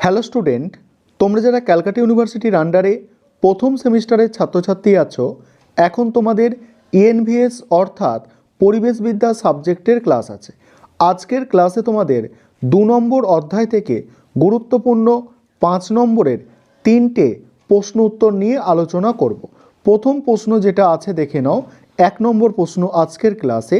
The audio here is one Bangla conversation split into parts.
হ্যালো স্টুডেন্ট, তোমরা যারা ক্যালকাটা ইউনিভার্সিটির আন্ডারে প্রথম সেমিস্টারের ছাত্রছাত্রী আছো, এখন তোমাদের ইএনভিএস অর্থাৎ পরিবেশবিদ্যা সাবজেক্টের ক্লাস আছে। আজকের ক্লাসে তোমাদের দু নম্বর অধ্যায় থেকে গুরুত্বপূর্ণ পাঁচ নম্বরের তিনটে প্রশ্ন উত্তর নিয়ে আলোচনা করব। প্রথম প্রশ্ন যেটা আছে দেখে নাও, এক নম্বর প্রশ্ন আজকের ক্লাসে,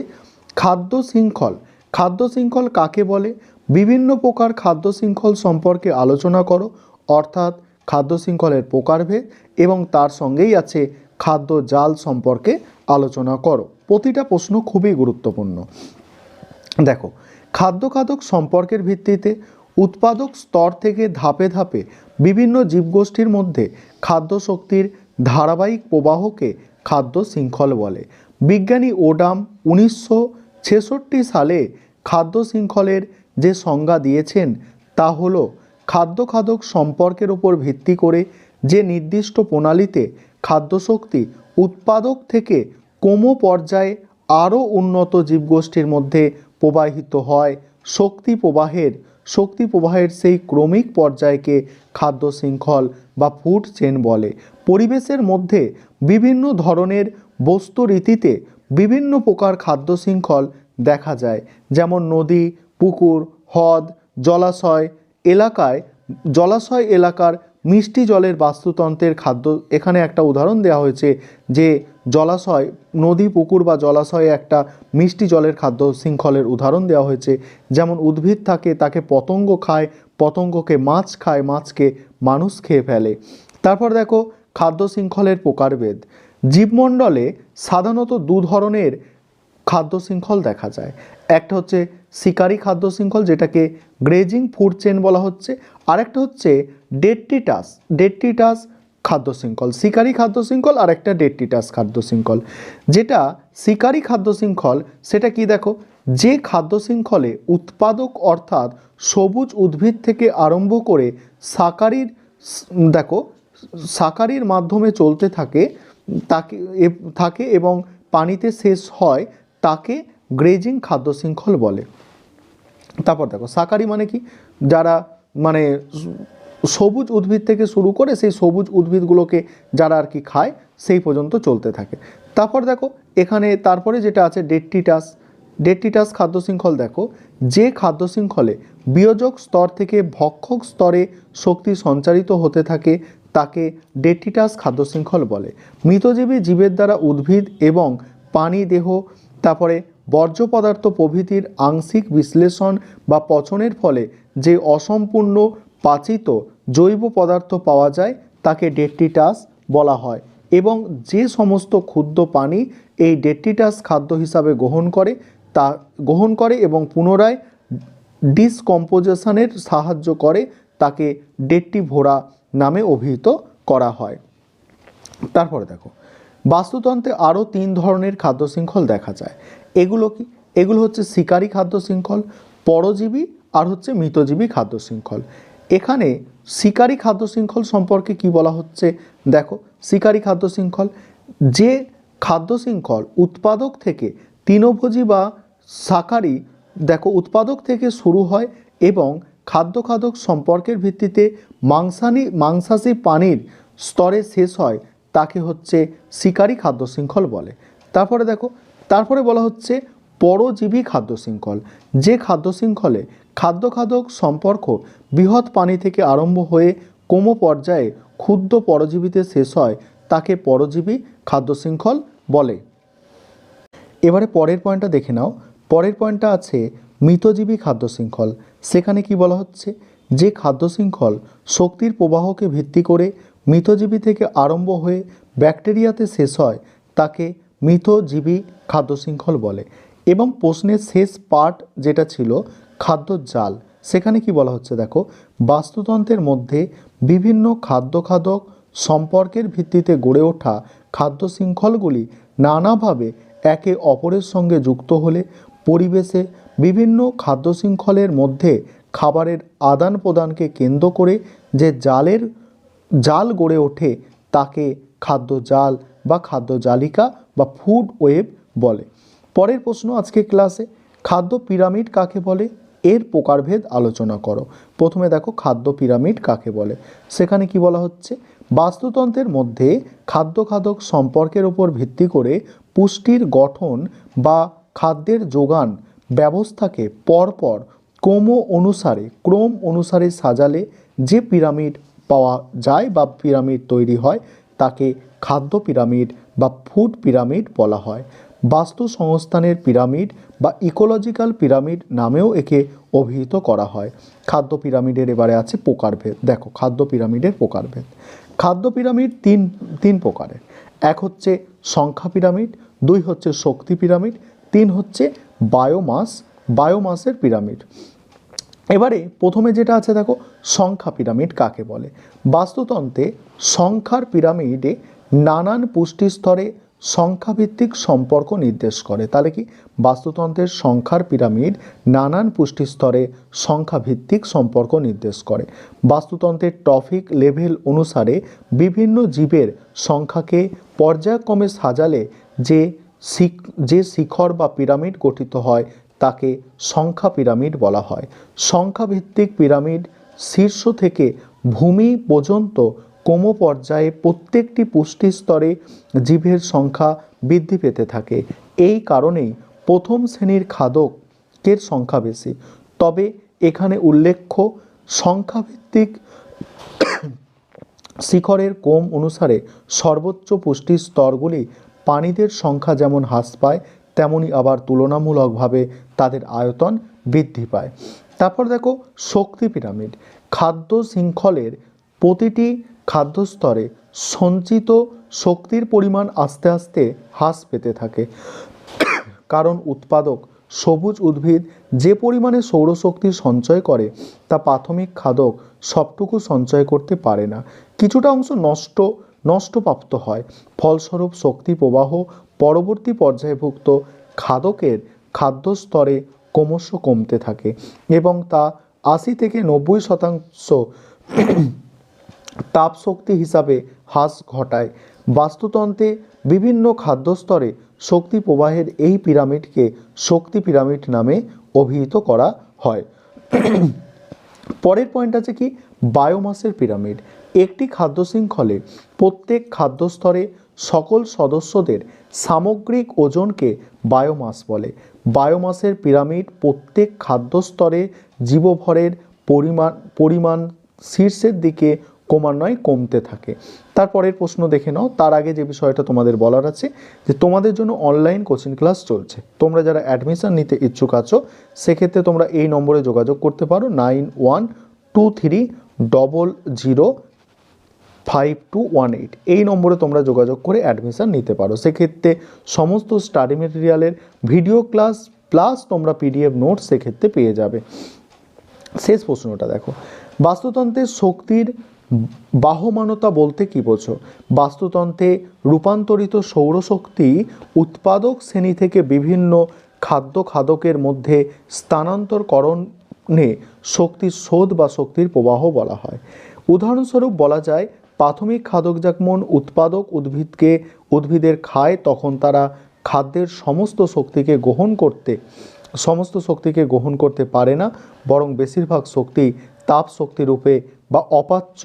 খাদ্য শৃঙ্খল। খাদ্য শৃঙ্খল কাকে বলে? বিভিন্ন প্রকার খাদ্য শৃঙ্খল সম্পর্কে আলোচনা করো, অর্থাৎ খাদ্য শৃঙ্খলের প্রকারভেদ এবং তার সঙ্গেই আছে খাদ্য জাল সম্পর্কে আলোচনা করো। প্রতিটা প্রশ্ন খুবই গুরুত্বপূর্ণ। দেখো, খাদ্য খাদক সম্পর্কের ভিত্তিতে উৎপাদক স্তর থেকে ধাপে ধাপে বিভিন্ন জীবগোষ্ঠীর মধ্যে খাদ্য শক্তির ধারাবাহিক প্রবাহকে খাদ্য শৃঙ্খল বলে। বিজ্ঞানী ওডাম উনিশশো ছেষট্টি সালে খাদ্য শৃঙ্খলের যে সংজ্ঞা দিয়েছেন তা হল খাদ্য খাদক সম্পর্কের উপর ভিত্তি করে যে নির্দিষ্ট প্রণালীতে খাদ্যশক্তি উৎপাদক থেকে ক্রম পর্যায়ে আরও উন্নত জীবগোষ্ঠীর মধ্যে প্রবাহিত হয়, শক্তি প্রবাহের শক্তি প্রবাহের সেই ক্রমিক পর্যায়কে খাদ্য শৃঙ্খল বা ফুড চেন বলে। পরিবেশের মধ্যে বিভিন্ন ধরনের বস্তু রীতিতে বিভিন্ন প্রকার খাদ্য শৃঙ্খল দেখা যায়, যেমন নদী, পুকুর হ্রদ, জলাশয় এলাকায়, জলাশয় এলাকার মিষ্টি জলের বাস্তুতন্ত্রের খাদ্য। এখানে একটা উদাহরণ দেওয়া হয়েছে যে জলাশয়, নদী, পুকুর বা জলাশয়ে একটা মিষ্টি জলের খাদ্য শৃঙ্খলের উদাহরণ দেওয়া হয়েছে। যেমন উদ্ভিদ থাকে, তাকে পতঙ্গ খায়, পতঙ্গকে মাছ খায়, মাছকে মানুষ খেয়ে ফেলে। তারপর দেখো, খাদ্য শৃঙ্খলের প্রকারভেদ। জীবমণ্ডলে সাধারণত দু ধরনের খাদ্য শৃঙ্খল দেখা যায়। একটা হচ্ছে শিকারি খাদ্য শৃঙ্খল, যেটাকে গ্রেজিং ফুড চেন বলা হচ্ছে। আরেকটা হচ্ছে ডেট্রিটাস ডেট্রিটাস খাদ্য শৃঙ্খল, শিকারি খাদ্য শৃঙ্খল আর একটা ডেট্রিটাস খাদ্য শৃঙ্খল। যেটা শিকারি খাদ্য শৃঙ্খল, সেটা কি দেখো? যে খাদ্য শৃঙ্খলে উৎপাদক, অর্থাৎ সবুজ উদ্ভিদ থেকে আরম্ভ করে সাকারির দেখো সাকারির মাধ্যমে চলতে থাকে, তাকে থাকে এবং পানিতে শেষ হয়, তাকে গ্রেজিং খাদ্য শৃঙ্খল বলে। তারপর দেখো সাকারি মানে কি? যারা মানে সবুজ উদ্ভিদ থেকে শুরু করে সেই সবুজ উদ্ভিদগুলোকে যারা আর কি খায়, সেই পর্যন্ত চলতে থাকে। তারপর দেখো, এখানে তারপরে যেটা আছে, ডেট্রিটাস। ডেট্রিটাস খাদ্য শৃঙ্খল দেখো, যে খাদ্য শৃঙ্খলে বিয়োজক স্তর থেকে ভক্ষক স্তরে শক্তি সঞ্চারিত হতে থাকে, তাকে ডেট্রিটাস খাদ্য শৃঙ্খল বলে। মৃতজীবী জীবের দ্বারা উদ্ভিদ এবং পানি দেহ, তারপরে বর্জ্য পদার্থ প্রভৃতির আংশিক বিশ্লেষণ বা পচনের ফলে যে অসম্পূর্ণ পাচিত জৈব পদার্থ পাওয়া যায়, তাকে ডেট্রিটাস বলা হয় এবং যে সমস্ত ক্ষুদ্র পানি এই ডেট্রিটাস খাদ্য হিসাবে গ্রহণ করে, তা গ্রহণ করে এবং পুনরায় ডিসকম্পোজিশনের সাহায্য করে, তাকে ডেট্রিভোরা নামে অভিহিত করা হয়। তারপরে দেখো, বাস্তুতন্ত্রে আরও তিন ধরনের খাদ্য শৃঙ্খল দেখা যায়। এগুলো কি? এগুলো হচ্ছে শিকারী খাদ্য শৃঙ্খল, পরজীবী আর হচ্ছে মৃতজীবী খাদ্য শৃঙ্খল। এখানে শিকারী খাদ্য শৃঙ্খল সম্পর্কে কি বলা হচ্ছে? দেখো, শিকারী খাদ্য শৃঙ্খল, যে খাদ্য শৃঙ্খল উৎপাদক থেকে তৃণভোজী বা শাকারি দেখো, উৎপাদক থেকে শুরু হয় এবং খাদ্য খাদক সম্পর্কের ভিত্তিতে মাংসানি, মাংসাশী পানির স্তরে শেষ হয়, তাকে হচ্ছে শিকারী খাদ্য শৃঙ্খল বলে। তারপরে দেখো তারপরে বলা হচ্ছে পরজীবী খাদ্য শৃঙ্খল। যে খাদ্য শৃঙ্খলে খাদ্য খাদক সম্পর্ক বৃহৎ পানি থেকে আরম্ভ হয়ে কোম পর্যায়ে ক্ষুদ্র পরজীবীতে শেষ হয়, তাকে পরজীবী খাদ্য শৃঙ্খল বলে। এবারে পরের পয়েন্টটা দেখে নাও। পরের পয়েন্টটা আছে মৃতজীবী খাদ্য শৃঙ্খল। সেখানে কি বলা হচ্ছে? যে খাদ্য শৃঙ্খল শক্তির প্রবাহকে ভিত্তি করে মৃতজীবী থেকে আরম্ভ হয়ে ব্যাকটেরিয়াতে শেষ হয়, তাকে মৃতজীবী খাদ্য শৃঙ্খল বলে এবং প্রশ্নের শেষ পার্ট যেটা ছিল খাদ্য জাল, সেখানে কি বলা হচ্ছে দেখো? বাস্তুতন্ত্রের মধ্যে বিভিন্ন খাদ্য খাদক সম্পর্কের ভিত্তিতে গড়ে ওঠা খাদ্য শৃঙ্খলগুলি নানাভাবে একে অপরের সঙ্গে যুক্ত হলে পরিবেশে বিভিন্ন খাদ্য শৃঙ্খলের মধ্যে খাবারের আদান প্রদানকে কেন্দ্র করে যে জালের, জাল গড়ে ওঠে তাকে খাদ্য জাল বা খাদ্য জালিকা বা ফুড ওয়েব বলে। পরের প্রশ্ন আজকে ক্লাসে, খাদ্য পিরামিড কাকে বলে? এর প্রকারভেদ আলোচনা করো। প্রথমে দেখো, খাদ্য পিরামিড কাকে বলে? সেখানে কি বলা হচ্ছে? বাস্তুতন্ত্রের মধ্যে খাদ্য খাদক সম্পর্কের উপর ভিত্তি করে পুষ্টির গঠন বা খাদ্যের যোগান ব্যবস্থাকে পরপর ক্রম অনুসারে ক্রম অনুসারে সাজালে যে পিরামিড পাওয়া যায় বা পিরামিড তৈরি হয়, তাকে খাদ্য পিরামিড বা ফুড পিরামিড বলা হয়। বাস্তু সংস্থানের পিরামিড বা ইকোলজিক্যাল পিরামিড নামেও একে অভিহিত করা হয়। খাদ্য পিরামিডের এবারে আছে প্রকারভেদ দেখো, খাদ্য পিরামিডের প্রকারভেদ খাদ্য পিরামিড তিন তিন প্রকারের। এক হচ্ছে সংখ্যা পিরামিড, দুই হচ্ছে শক্তি পিরামিড, তিন হচ্ছে বায়োমাস, বায়োমাসের পিরামিড। এবারে প্রথমে যেটা আছে দেখো, সংখ্যা পিরামিড কাকে বলে? বাস্তুতন্ত্রে সংখ্যার পিরামিডে নানান পুষ্টি স্তরে সংখ্যাভিত্তিক সম্পর্ক নির্দেশ করে। তাহলে কি? বাস্তুতন্ত্রের সংখ্যার পিরামিড নানান পুষ্টি স্তরে সংখ্যাভিত্তিক সম্পর্ক নির্দেশ করে। বাস্তুতন্ত্রের টপিক লেভেল অনুসারে বিভিন্ন জীবের সংখ্যাকে পর্যায়ক্রমে সাজালে যে যে শিখর বা পিরামিড গঠিত হয়, তাকে সংখ্যা পিরামিড বলা হয়। সংখ্যাভিত্তিক পিরামিড শীর্ষ থেকে ভূমি পর্যন্ত ক্রম পর্যায়ে প্রত্যেকটি পুষ্টি স্তরে জীবের সংখ্যা বৃদ্ধি পেতে থাকে। এই কারণেই প্রথম শ্রেণির খাদকের সংখ্যা বেশি। তবে এখানে উল্লেখ্য, সংখ্যাভিত্তিক শিখরের ক্রম অনুসারে সর্বোচ্চ পুষ্টি স্তরগুলি প্রাণীদের সংখ্যা যেমন হ্রাস পায়, তেমনি আবার তুলনামূলকভাবে তাদের আয়তন বৃদ্ধি পায়। তারপর দেখো শক্তি পিরামিড। খাদ্য শৃঙ্খলের প্রতিটি খাদ্যস্তরে সঞ্চিত শক্তির পরিমাণ আস্তে আস্তে হ্রাস পেতে থাকে। কারণ উৎপাদক সবুজ উদ্ভিদ যে পরিমাণে সৌরশক্তি সঞ্চয় করে, তা প্রাথমিক খাদক সবটুকু সঞ্চয় করতে পারে না। কিছুটা অংশ নষ্ট, নষ্টপ্রাপ্ত হয়। ফলস্বরূপ শক্তি প্রবাহ পরবর্তী পর্যায়ভুক্ত খাদকের খাদ্য স্তরে ক্রমশ কমতে থাকে এবং তা আশি থেকে নব্বই শতাংশ তাপ শক্তি হিসাবে হ্রাস ঘটায়। বাস্তুতন্ত্রে বিভিন্ন খাদ্যস্তরে শক্তি প্রবাহের এই পিরামিডকে শক্তি পিরামিড নামে অভিহিত করা হয়। পরের পয়েন্ট আছে কি? বায়োমাসের পিরামিড। একটি খাদ্য শৃঙ্খলে প্রত্যেক খাদ্যস্তরে সকল সদস্যদের সামগ্রিক ওজনকে বায়োমাস বলে। বায়োমাসের পিরামিড প্রত্যেক খাদ্যস্তরে জীবভরের পরিমাণ পরিমাণ শীর্ষের দিকে ক্রমান্বয়ে কমতে থাকে। তারপরের প্রশ্ন দেখে নাও। তার আগে যে বিষয়টা তোমাদের বলার আছে, যে তোমাদের জন্য অনলাইন কোচিং ক্লাস চলছে। তোমরা যারা অ্যাডমিশন নিতে ইচ্ছুক আছো, সেক্ষেত্রে তোমরা এই নম্বরে যোগাযোগ করতে পারো nine one two three double zero five two one eight. এই নম্বরে তোমরা যোগাযোগ করে অ্যাডমিশান নিতে পারো। সেক্ষেত্রে সমস্ত স্টাডি মেটেরিয়ালের ভিডিও ক্লাস প্লাস তোমরা পিডিএফ নোট সেক্ষেত্রে পেয়ে যাবে। শেষ প্রশ্নটা দেখো। বাস্তুতন্ত্রের শক্তির বাহমানতা বলতে কি বোঝো? বাস্তুতন্ত্রে রূপান্তরিত সৌরশক্তি উৎপাদক শ্রেণি থেকে বিভিন্ন খাদ্য খাদকের মধ্যে স্থানান্তরকরণে শক্তির শোধ বা শক্তির প্রবাহ বলা হয়। উদাহরণস্বরূপ বলা যায়, প্রাথমিক খাদক যেমন উৎপাদক উদ্ভিদকে উদ্ভিদের খায়, তখন তারা খাদ্যের সমস্ত শক্তিকে গ্রহণ করতে, সমস্ত শক্তিকে গ্রহণ করতে পারে না, বরং বেশিরভাগ শক্তি তাপ শক্তি রূপে বা অপাচ্য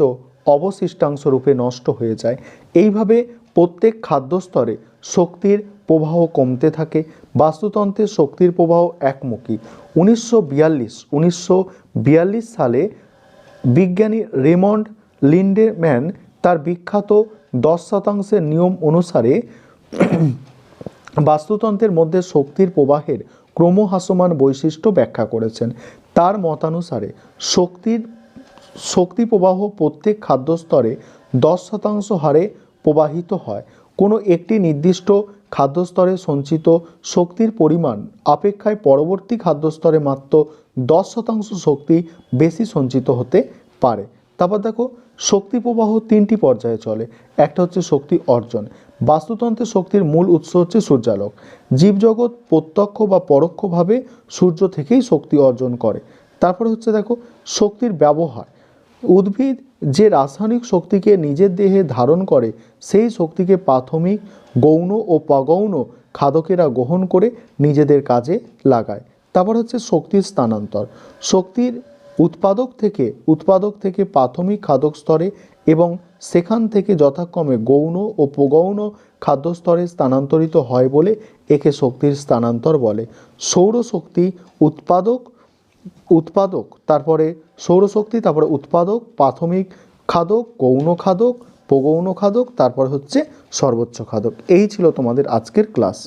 অবশিষ্টাংশ রূপে নষ্ট হয়ে যায়। এইভাবে প্রত্যেক খাদ্যস্তরে শক্তির প্রবাহ কমতে থাকে, বাস্তুতন্ত্রের শক্তির প্রবাহ একমুখী। উনিশশো বিয়াল্লিশ উনিশশো বিয়াল্লিশ সালে বিজ্ঞানী রেমন্ড লিন্ডেম্যান তার বিখ্যাত দশ শতাংশের নিয়ম অনুসারে বাস্তুতন্ত্রের মধ্যে শক্তির প্রবাহের ক্রমহাসমান বৈশিষ্ট্য ব্যাখ্যা করেছেন। তার মতানুসারে শক্তির শক্তি প্রবাহ প্রত্যেক খাদ্যস্তরে দশ শতাংশ হারে প্রবাহিত হয়। কোনো একটি নির্দিষ্ট খাদ্যস্তরে সঞ্চিত শক্তির পরিমাণ অপেক্ষায় পরবর্তী খাদ্যস্তরে মাত্র দশ শতাংশ শক্তি বেশি সঞ্চিত হতে পারে। তারপর দেখো শক্তি প্রবাহ তিনটি পর্যায়ে চলে। একটা হচ্ছে শক্তি অর্জন। বাস্তুতন্ত্রের শক্তির মূল উৎস হচ্ছে সূর্যালোক। জীবজগৎ প্রত্যক্ষ বা পরোক্ষভাবে সূর্য থেকেই শক্তি অর্জন করে। তারপরে হচ্ছে দেখো, শক্তির ব্যবহার। উদ্ভিদ যে রাসায়নিক শক্তিকে নিজের দেহে ধারণ করে, সেই শক্তিকে প্রাথমিক, গৌণ ও প্রগৌণ খাদকেরা গ্রহণ করে নিজেদের কাজে লাগায়। তারপর হচ্ছে শক্তির স্থানান্তর। শক্তির উৎপাদক থেকে উৎপাদক থেকে প্রাথমিক খাদক স্তরে এবং সেখান থেকে যথাক্রমে গৌণ ও প্রগৌণ খাদ্য স্তরে স্থানান্তরিত হয় বলে একে শক্তির স্থানান্তর বলে। সৌরশক্তি উৎপাদক উৎপাদক, তারপরে সৌরশক্তি, তারপরে উৎপাদক, প্রাথমিক খাদক, গৌণ খাদক, প্রগৌণ খাদক, তারপর হচ্ছে সর্বোচ্চ খাদক। এই ছিল তোমাদের আজকের ক্লাস।